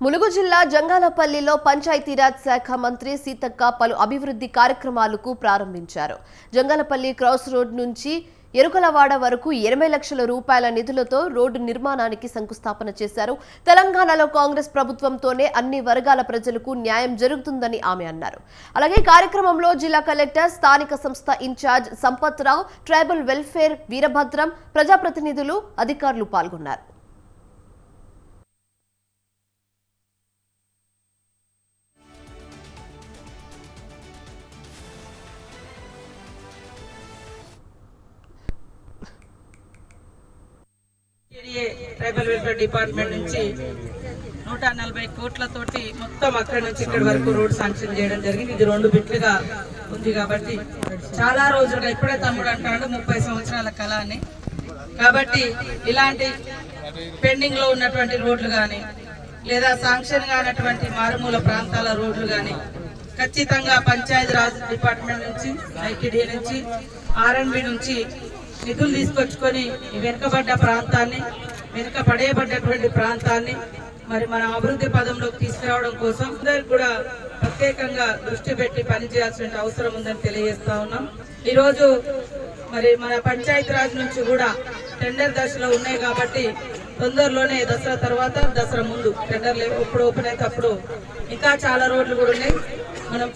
ములుగు జిల్లా జంగాలపల్లిలో పంచాయతీరాజ్ శాఖ మంత్రి సీతక్క పలు అభివృద్ధి కార్యక్రమాలకు ప్రారంభించారు. జంగాలపల్లి క్రాస్ రోడ్ నుంచి ఎరుకలవాడ వరకు ఎనభై లక్షల రూపాయల నిధులతో రోడ్డు నిర్మాణానికి శంకుస్థాపన చేశారు. తెలంగాణలో కాంగ్రెస్ ప్రభుత్వంతోనే అన్ని వర్గాల ప్రజలకు న్యాయం జరుగుతుందని ఆమె అన్నారు. అలాగే కార్యక్రమంలో జిల్లా కలెక్టర్ స్థానిక సంస్థ incharge Sampath Rao tribal welfare Veerabhadram ప్రజాప్రతినిధులు అధికారులు పాల్గొన్నారు. ట్రైబల్ వెల్ఫేర్ డిపార్ట్మెంట్ నుంచి నూట నలభై కోట్లతోటి మొత్తం అక్కడి నుంచి ఇక్కడి వరకు రోడ్ శాంక్షన్ చేయడం జరిగింది. ఇది రెండు బిట్లుగా ఉంది కాబట్టి చాలా రోజులుగా ఇప్పుడే తమ్ముడు అంటాడు ముప్పై సంవత్సరాల కళ అని. కాబట్టి ఇలాంటి పెండింగ్లో ఉన్నటువంటి రోడ్లు కానీ లేదా శాంక్షన్ కానటువంటి మారుమూల ప్రాంతాల రోడ్లు కానీ ఖచ్చితంగా పంచాయతీరాజ్ డిపార్ట్మెంట్ నుంచి ఐటీడీ నుంచి ఆర్ఎన్బి నుంచి నిధులు తీసుకొచ్చుకొని వెనుకబడ్డ ప్రాంతాన్ని వెనుక పడేయబడ్డటువంటి ప్రాంతాన్ని మరి మన అభివృద్ధి పదంలోకి తీసుకురావడం కోసం అందరికి కూడా ప్రత్యేకంగా దృష్టి పెట్టి పనిచేయాల్సిన అవసరం ఉందని తెలియజేస్తా ఉన్నాం. ఈరోజు మరి మన పంచాయతీ రాజ్ నుంచి కూడా టెండర్ దశలో ఉన్నాయి కాబట్టి తొందరలోనే దసరా తర్వాత దసరా ముందు టెండర్లు ఎప్పుడు ఓపెన్ అయితే అప్పుడు ఇంకా చాలా రోడ్లు కూడా ఉన్నాయి. మనం